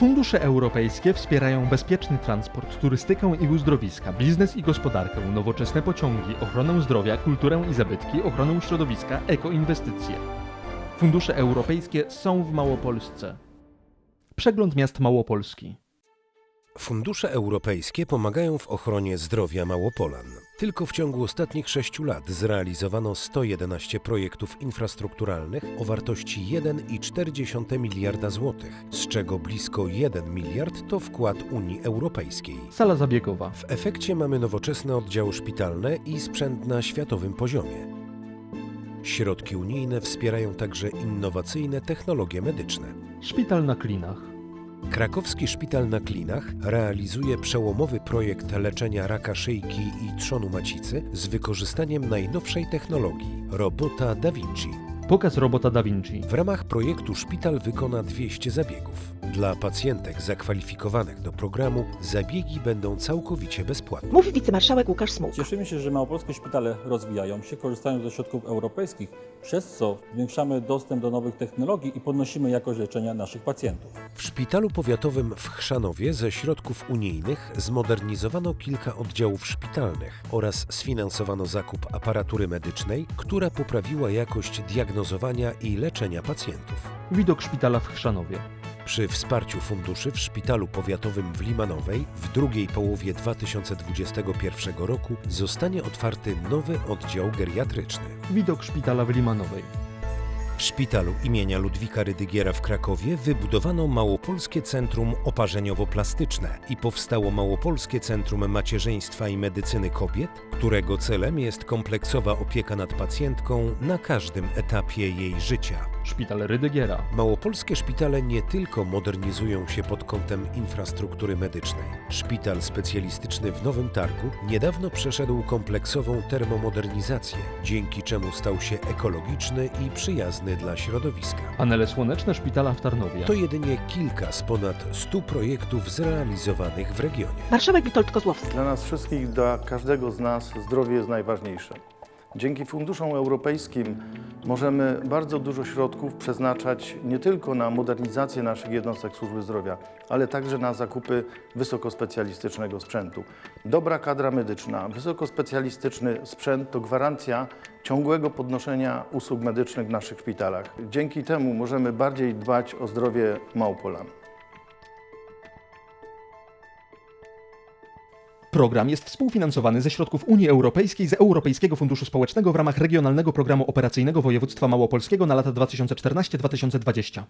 Fundusze europejskie wspierają bezpieczny transport, turystykę i uzdrowiska, biznes i gospodarkę, nowoczesne pociągi, ochronę zdrowia, kulturę i zabytki, ochronę środowiska, ekoinwestycje. Fundusze europejskie są w Małopolsce. Przegląd miast Małopolski. Fundusze europejskie pomagają w ochronie zdrowia Małopolan. Tylko w ciągu ostatnich sześciu lat zrealizowano 111 projektów infrastrukturalnych o wartości 1,4 miliarda złotych, z czego blisko 1 miliard to wkład Unii Europejskiej. Sala zabiegowa. W efekcie mamy nowoczesne oddziały szpitalne i sprzęt na światowym poziomie. Środki unijne wspierają także innowacyjne technologie medyczne. Szpital na Klinach. Krakowski Szpital na Klinach realizuje przełomowy projekt leczenia raka szyjki i trzonu macicy z wykorzystaniem najnowszej technologii robota Da Vinci. Pokaz robota Da Vinci. W ramach projektu szpital wykona 200 zabiegów. Dla pacjentek zakwalifikowanych do programu zabiegi będą całkowicie bezpłatne. Mówi wicemarszałek Łukasz Smuk. Cieszymy się, że małopolskie szpitale rozwijają się, korzystają ze środków europejskich, przez co zwiększamy dostęp do nowych technologii i podnosimy jakość leczenia naszych pacjentów. W szpitalu powiatowym w Chrzanowie ze środków unijnych zmodernizowano kilka oddziałów szpitalnych oraz sfinansowano zakup aparatury medycznej, która poprawiła jakość diagnozowania i leczenia pacjentów. Widok szpitala w Chrzanowie. Przy wsparciu funduszy w szpitalu powiatowym w Limanowej w drugiej połowie 2021 roku zostanie otwarty nowy oddział geriatryczny. Widok szpitala w Limanowej. W szpitalu imienia Ludwika Rydygiera w Krakowie wybudowano Małopolskie Centrum Oparzeniowo-Plastyczne i powstało Małopolskie Centrum Macierzyństwa i Medycyny Kobiet, którego celem jest kompleksowa opieka nad pacjentką na każdym etapie jej życia. Szpital Rydygiera. Małopolskie szpitale nie tylko modernizują się pod kątem infrastruktury medycznej. Szpital specjalistyczny w Nowym Targu niedawno przeszedł kompleksową termomodernizację, dzięki czemu stał się ekologiczny i przyjazny dla środowiska. Panele słoneczne szpitala w Tarnowie. To jedynie kilka z ponad 100 projektów zrealizowanych w regionie. Marszałek Witold Kozłowski. Dla nas wszystkich, dla każdego z nas zdrowie jest najważniejsze. Dzięki funduszom europejskim możemy bardzo dużo środków przeznaczać nie tylko na modernizację naszych jednostek służby zdrowia, ale także na zakupy wysokospecjalistycznego sprzętu. Dobra kadra medyczna, wysokospecjalistyczny sprzęt to gwarancja ciągłego podnoszenia usług medycznych w naszych szpitalach. Dzięki temu możemy bardziej dbać o zdrowie Małpolan. Program jest współfinansowany ze środków Unii Europejskiej z Europejskiego Funduszu Społecznego w ramach Regionalnego Programu Operacyjnego Województwa Małopolskiego na lata 2014-2020.